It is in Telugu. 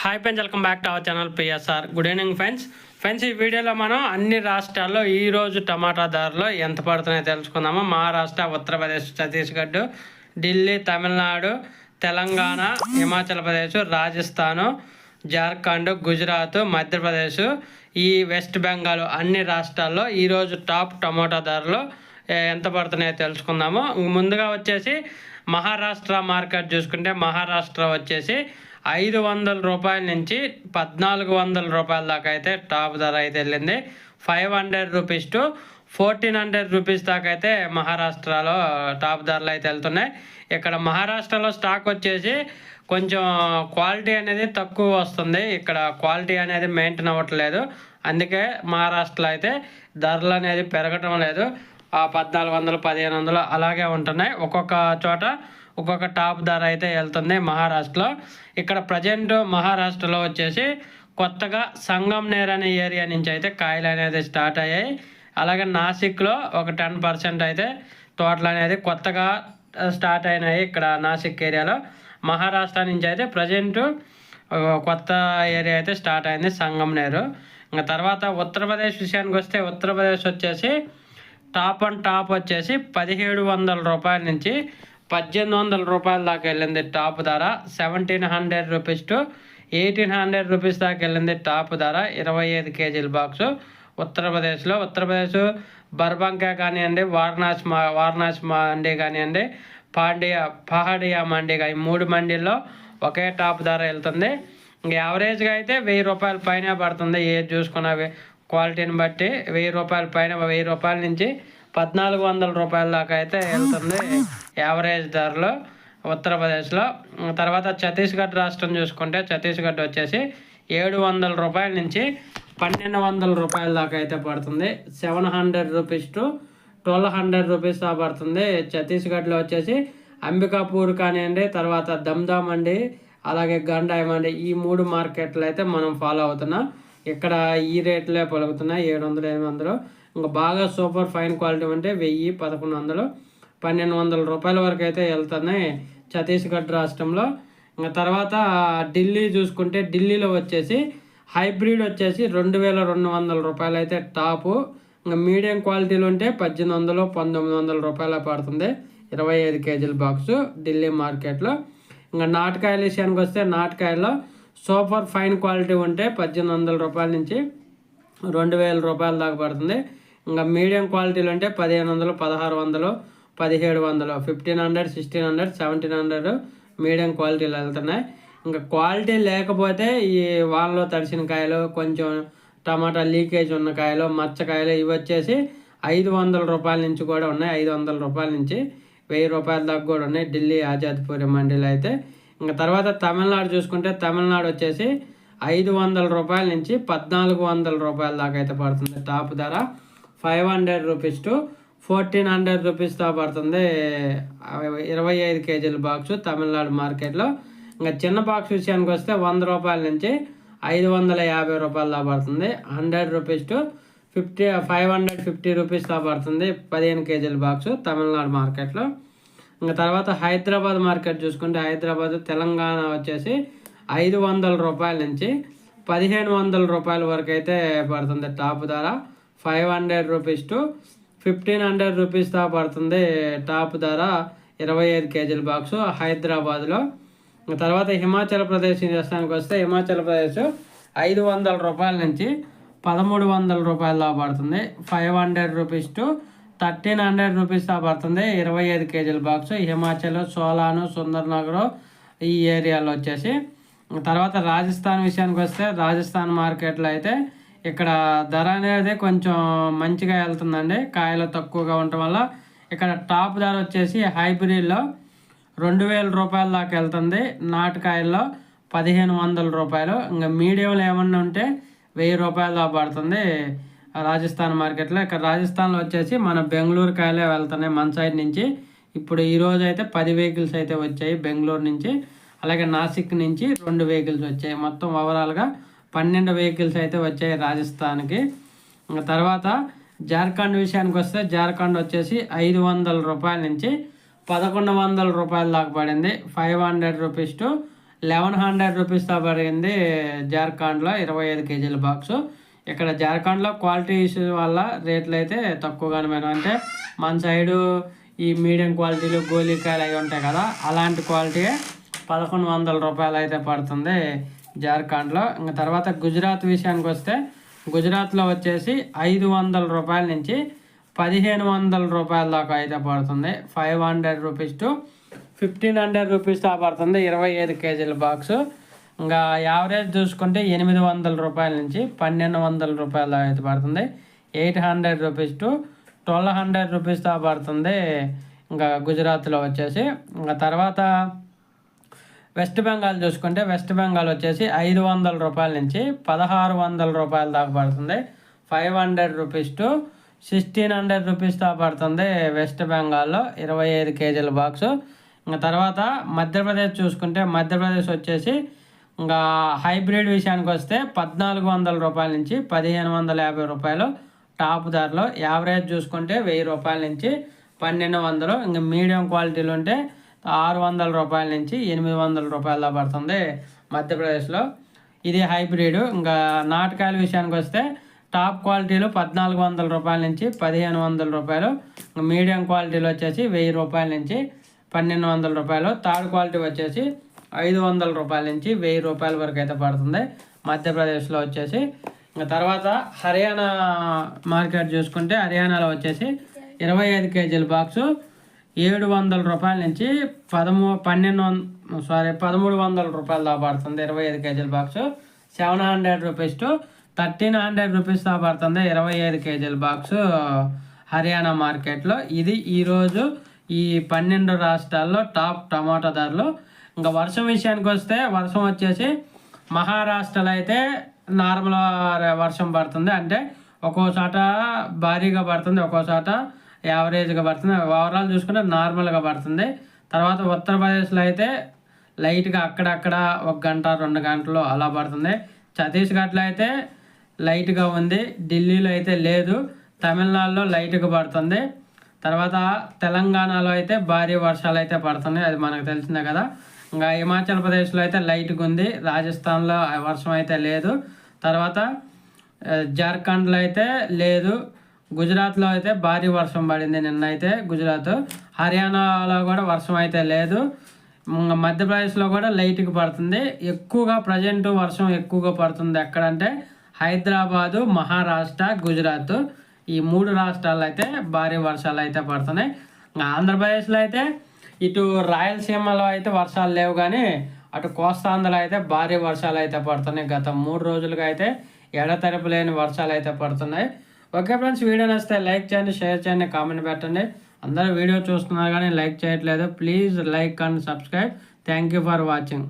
Hi friends welcome back to our channel PSR good evening friends friends ఈ వీడియోలో మనం అన్ని రాష్ట్రాల్లో ఈ రోజు టమాటా ధరలు ఎంత పడుతున్నాయో తెలుసుకుందాము. మహారాష్ట్ర ఉత్తరప్రదేశ్ ఛత్తీస్గఢ్ ఢిల్లీ తమిళనాడు తెలంగాణ హిమాచల్ ప్రదేశ్ రాజస్థాను జార్ఖండ్ గుజరాత్ మధ్యప్రదేశ్ ఈ వెస్ట్ బెంగాల్ అన్ని రాష్ట్రాల్లో ఈరోజు టాప్ టమాటా ధరలు ఎంత పడుతున్నాయో తెలుసుకుందాము. ముందుగా వచ్చేసి మహారాష్ట్ర మార్కెట్ చూసుకుంటే మహారాష్ట్ర వచ్చేసి ఐదు వందల రూపాయల నుంచి పద్నాలుగు వందల రూపాయల దాకా అయితే టాప్ ధర అయితే వెళ్ళింది. Five hundred rupees to fourteen hundred rupees దాకా అయితే మహారాష్ట్రలో టాప్ ధరలు అయితే వెళ్తున్నాయి. ఇక్కడ మహారాష్ట్రలో స్టాక్ వచ్చేసి కొంచెం క్వాలిటీ అనేది తక్కువ వస్తుంది. ఇక్కడ క్వాలిటీ అనేది మెయింటైన్ అవ్వట్లేదు. అందుకే మహారాష్ట్రలో అయితే ధరలు అనేది పెరగటం లేదు. ఆ పద్నాలుగు వందలు పదిహేను వందలు అలాగే ఉంటున్నాయి. ఒక్కొక్క చోట ఒక్కొక్క టాప్ ధర అయితే వెళ్తుంది మహారాష్ట్రలో. ఇక్కడ ప్రజెంట్ మహారాష్ట్రలో వచ్చేసి కొత్తగా సంగంనేర్ అనే ఏరియా నుంచి అయితే కాయలు అనేది స్టార్ట్ అయ్యాయి. అలాగే నాసిక్లో ఒక టెన్ పర్సెంట్ అయితే తోటలు అనేది కొత్తగా స్టార్ట్ అయినాయి ఇక్కడ నాసిక్ ఏరియాలో. మహారాష్ట్ర నుంచి అయితే ప్రజెంట్ కొత్త ఏరియా అయితే స్టార్ట్ అయింది సంగంనేరు ఇంకా తర్వాత ఉత్తరప్రదేశ్ విషయానికి వస్తే ఉత్తరప్రదేశ్ వచ్చేసి టాప్ అండ్ టాప్ వచ్చేసి పదిహేడు వందల రూపాయల నుంచి పద్దెనిమిది వందల రూపాయల దాకా వెళ్ళింది టాప్ ధర. Seventeen hundred rupees to eighteen hundred rupees దాకా వెళ్ళింది టాప్ ధర. ఇరవై ఐదు కేజీల బాక్సు ఉత్తరప్రదేశ్లో ఉత్తరప్రదేశ్ బర్బంకా కానివ్వండి వారణాసి మా వారణాసి మండి కానివ్వండి పాండియా పహాడియా మండి కానీ మూడు మండీల్లో ఒకే టాప్ ధర వెళ్తుంది. ఇంక యావరేజ్గా అయితే వెయ్యి రూపాయల పైన పడుతుంది. ఏది చూసుకున్న క్వాలిటీని బట్టి వెయ్యి రూపాయల పైన వెయ్యి రూపాయల నుంచి పద్నాలుగు వందల రూపాయల దాకా అయితే వెళ్తుంది యావరేజ్ ధరలో ఉత్తరప్రదేశ్లో. తర్వాత ఛత్తీస్గఢ్ రాష్ట్రం చూసుకుంటే ఛత్తీస్గఢ్ వచ్చేసి ఏడు వందల రూపాయల నుంచి పన్నెండు వందల రూపాయల దాకా అయితే పడుతుంది. Seven hundred rupees to twelve hundred rupees దాకా పడుతుంది. ఛత్తీస్గఢ్లో వచ్చేసి అంబికాపూర్ కానివ్వండి తర్వాత దమ్దామ్ అండి అలాగే గండాయి మండి ఈ మూడు మార్కెట్లు అయితే మనం ఫాలో అవుతున్నాం. ఇక్కడ ఈ రేట్లే పలుకుతున్నాయి ఏడు వందలు ఎనిమిది వందలు ఇంకా బాగా సూపర్ ఫైన్ క్వాలిటీ అంటే వెయ్యి పదకొండు వందలు పన్నెండు వందల రూపాయల వరకు అయితే వెళ్తున్నాయి ఛత్తీస్గఢ్ రాష్ట్రంలో. ఇంకా తర్వాత ఢిల్లీ చూసుకుంటే ఢిల్లీలో వచ్చేసి హైబ్రిడ్ వచ్చేసి రెండు వేల రెండు వందల రూపాయలు అయితే టాపు. ఇంకా మీడియం క్వాలిటీలో ఉంటే పద్దెనిమిది వందలు పంతొమ్మిది వందల రూపాయలు పడుతుంది. ఇరవై ఐదు కేజీల బాక్సు ఢిల్లీ మార్కెట్లో. ఇంకా నాటకాయల విషయానికి వస్తే నాటకాయల్లో సూపర్ ఫైన్ క్వాలిటీ ఉంటే పద్దెనిమిది వందల రూపాయల నుంచి రెండు వేల రూపాయల దాకా పడుతుంది. ఇంకా మీడియం క్వాలిటీలు అంటే పదిహేను వందలు పదహారు వందలు పదిహేడు వందలు fifteen hundred sixteen hundred seventeen hundred medium క్వాలిటీలు వెళ్తున్నాయి. ఇంకా క్వాలిటీ లేకపోతే ఈ వానలో తడిసిన కాయలు కొంచెం టమాటా లీకేజ్ ఉన్న కాయలు మచ్చకాయలు ఇవి వచ్చేసి ఐదు వందల రూపాయల నుంచి కూడా ఉన్నాయి. ఐదు వందల రూపాయల నుంచి వెయ్యి రూపాయల దాకా కూడా ఉన్నాయి. ఢిల్లీ ఆజాద్పూరి మండీలో అయితే ఇంకా తర్వాత తమిళనాడు చూసుకుంటే తమిళనాడు వచ్చేసి ఐదు వందల రూపాయల నుంచి పద్నాలుగు వందల రూపాయల దాకా అయితే పడుతుంది టాప్ ధర. Five hundred rupees to fourteen hundred రూపీస్తో పడుతుంది. ఇరవై ఐదు కేజీల బాక్సు తమిళనాడు మార్కెట్లో. ఇంకా చిన్న బాక్స్ విషయానికి వస్తే వంద రూపాయల నుంచి ఐదు వందల యాభై రూపాయల పడుతుంది. Hundred rupees to fifty five hundred fifty rupees పడుతుంది పదిహేను కేజీల బాక్స్ తమిళనాడు మార్కెట్లో. ఇంకా తర్వాత హైదరాబాద్ మార్కెట్ చూసుకుంటే హైదరాబాద్ తెలంగాణ వచ్చేసి ఐదు వందల రూపాయల నుంచి పదిహేను వందల రూపాయల వరకు అయితే పడుతుంది టాప్ ధర. Five hundred rupees to fifteen hundred rupees దా పడుతుంది టాప్ ధర ఇరవై ఐదు కేజీల బాక్స్ హైదరాబాద్లో. తర్వాత హిమాచల్ ప్రదేశ్ దేశానికి వస్తే హిమాచల్ ప్రదేశ్ ఐదు వందల రూపాయల నుంచి పదమూడు వందల రూపాయల పడుతుంది. Five hundred rupees to thirteen hundred rupees దా పడుతుంది. ఇరవై ఐదు కేజీల బాక్స్. హిమాచల్ సోలాను సుందర్నగర్ ఈ ఏరియాలో వచ్చేసి. తర్వాత రాజస్థాన్ విషయానికి వస్తే రాజస్థాన్ మార్కెట్లో అయితే ఇక్కడ ధర అనేది కొంచెం మంచిగా వెళ్తుందండి. కాయలు తక్కువగా ఉండటం వల్ల ఇక్కడ టాప్ ధర వచ్చేసి హైబ్రిడ్లో రెండు వేల రూపాయల దాకా వెళ్తుంది. నాటుకాయల్లో పదిహేను వందల రూపాయలు. ఇంకా మీడియంలో ఏమన్నా ఉంటే వెయ్యి రూపాయల దాకా పడుతుంది. రాజస్థాన్ మార్కెట్లో ఇక్కడ రాజస్థాన్లో వచ్చేసి మన బెంగళూరు కాయలే వెళ్తున్నాయి మన సైడ్ నుంచి. ఇప్పుడు ఈ రోజు అయితే పది వెహికల్స్ అయితే వచ్చాయి బెంగళూరు నుంచి. అలాగే నాసిక్ నుంచి రెండు వెహికల్స్ వచ్చాయి. మొత్తం ఓవరాల్గా పన్నెండు వెహికల్స్ అయితే వచ్చాయి రాజస్థాన్కి. తర్వాత జార్ఖండ్ విషయానికి వస్తే జార్ఖండ్ వచ్చేసి ఐదు వందల రూపాయల నుంచి పదకొండు వందల రూపాయల దాకా పడింది. Five hundred rupees to eleven hundred రూపీస్తో పడింది జార్ఖండ్లో. ఇరవై ఐదు కేజీల బాక్సు ఇక్కడ జార్ఖండ్లో క్వాలిటీ ఇష్యూ వల్ల రేట్లు అయితే తక్కువగానే పోయినాయి అంటే మన సైడు ఈ మీడియం క్వాలిటీలు గోలికాయలు అవి ఉంటాయి కదా అలాంటి క్వాలిటీ పదకొండు వందల రూపాయలు అయితే పడుతుంది జార్ఖండ్లో. ఇంకా తర్వాత గుజరాత్ విషయానికి వస్తే గుజరాత్లో వచ్చేసి ఐదు వందల రూపాయల నుంచి పదిహేను వందల రూపాయల దాకా అయితే పడుతుంది. Five hundred rupees to fifteen hundred rupees దా పడుతుంది. ఇరవై ఐదు కేజీల బాక్సు. ఇంకా యావరేజ్ చూసుకుంటే ఎనిమిది వందల రూపాయల నుంచి పన్నెండు వందల రూపాయల దాకా అయితే పడుతుంది. Eight hundred rupees to twelve hundred rupees దా పడుతుంది ఇంకా గుజరాత్లో వచ్చేసి. ఇంకా తర్వాత వెస్ట్ బెంగాల్ చూసుకుంటే వెస్ట్ బెంగాల్ వచ్చేసి ఐదు వందల రూపాయల నుంచి పదహారు వందల రూపాయల దాకా పడుతుంది. Five hundred rupees to sixteen hundred rupees దాకా పడుతుంది వెస్ట్ బెంగాల్లో ఇరవై ఐదు కేజీల బాక్సు. ఇంకా తర్వాత మధ్యప్రదేశ్ చూసుకుంటే మధ్యప్రదేశ్ వచ్చేసి ఇంకా హైబ్రిడ్ విషయానికి వస్తే పద్నాలుగు వందల రూపాయల నుంచి పదిహేను వందల యాభై రూపాయలు టాప్ ధరలో యావరేజ్ చూసుకుంటే వెయ్యి రూపాయల నుంచి పన్నెండు వందలు ఇంకా మీడియం క్వాలిటీలు ఉంటే ఆరు వందల రూపాయల నుంచి ఎనిమిది వందల రూపాయల పడుతుంది మధ్యప్రదేశ్లో. ఇది హైబ్రిడ్. ఇంకా నాటకాయల విషయానికి వస్తే టాప్ క్వాలిటీలు పద్నాలుగు వందల రూపాయల నుంచి పదిహేను వందల రూపాయలు మీడియం క్వాలిటీలు వచ్చేసి వెయ్యి రూపాయల నుంచి పన్నెండు వందల రూపాయలు థర్డ్ క్వాలిటీ వచ్చేసి ఐదు వందల రూపాయల నుంచి వెయ్యి రూపాయల వరకు అయితే పడుతుంది. మధ్యప్రదేశ్లో వచ్చేసి ఇంకా తర్వాత హర్యానా మార్కెట్ చూసుకుంటే హర్యానాలో వచ్చేసి ఇరవై ఐదు కేజీల బాక్సు ఏడు వందల రూపాయల నుంచి పదమూ పన్నెండు వంద సారీ పదమూడు వందల రూపాయలు దా పడుతుంది ఇరవై ఐదు కేజీల box. Seven hundred rupees to thirteen hundred rupees దాకా పడుతుంది ఇరవై ఐదు కేజీల బాక్సు హర్యానా మార్కెట్లో. ఇది ఈరోజు ఈ పన్నెండు రాష్ట్రాల్లో టాప్ టమాటా ధరలు ఇంకా వర్షం విషయానికి వస్తే వర్షం వచ్చేసి మహారాష్ట్రలో అయితే నార్మల్ వర్షం పడుతుంది. అంటే ఒక్కో చోట భారీగా పడుతుంది ఒక్కో చోట యావరేజ్గా పడుతుంది. ఓవరాల్ చూసుకుంటే నార్మల్గా పడుతుంది. తర్వాత ఉత్తరప్రదేశ్లో అయితే లైట్గా అక్కడక్కడ ఒక గంట రెండు గంటలు అలా పడుతుంది. ఛత్తీస్గఢ్లో అయితే లైట్గా ఉంది. ఢిల్లీలో అయితే లేదు. తమిళనాడులో లైట్గా పడుతుంది. తర్వాత తెలంగాణలో అయితే భారీ వర్షాలు అయితే పడుతున్నాయి. అది మనకు తెలిసిందే కదా. ఇంకా హిమాచల్ ప్రదేశ్లో అయితే లైట్గా ఉంది. రాజస్థాన్లో వర్షం అయితే లేదు. తర్వాత జార్ఖండ్లో అయితే లేదు. గుజరాత్లో అయితే భారీ వర్షం పడింది నిన్న అయితే గుజరాత్. హర్యానాలో కూడా వర్షం అయితే లేదు. ఇంకా మధ్యప్రదేశ్లో కూడా లైట్గా పడుతుంది. ఎక్కువగా ప్రజెంట్ వర్షం ఎక్కువగా పడుతుంది. ఎక్కడంటే హైదరాబాదు మహారాష్ట్ర గుజరాత్. ఈ మూడు రాష్ట్రాల్లో అయితే భారీ వర్షాలు అయితే పడుతున్నాయి. ఇంకా ఆంధ్రప్రదేశ్లో అయితే ఇటు రాయలసీమలో అయితే వర్షాలు లేవు కానీ అటు కోస్తాంధ్రలో అయితే భారీ వర్షాలు అయితే పడుతున్నాయి. గత మూడు రోజులుగా అయితే ఎడతెరపు లేని వర్షాలు అయితే పడుతున్నాయి. ఓకే ఫ్రెండ్స్ వీడియో నచ్చితే లైక్ చేయండి షేర్ చేయండి కామెంట్ పెట్టండి. అందరూ వీడియో చూస్తున్నారు కానీ లైక్ చేయట్లేదు. Please like and subscribe. Thank you for watching.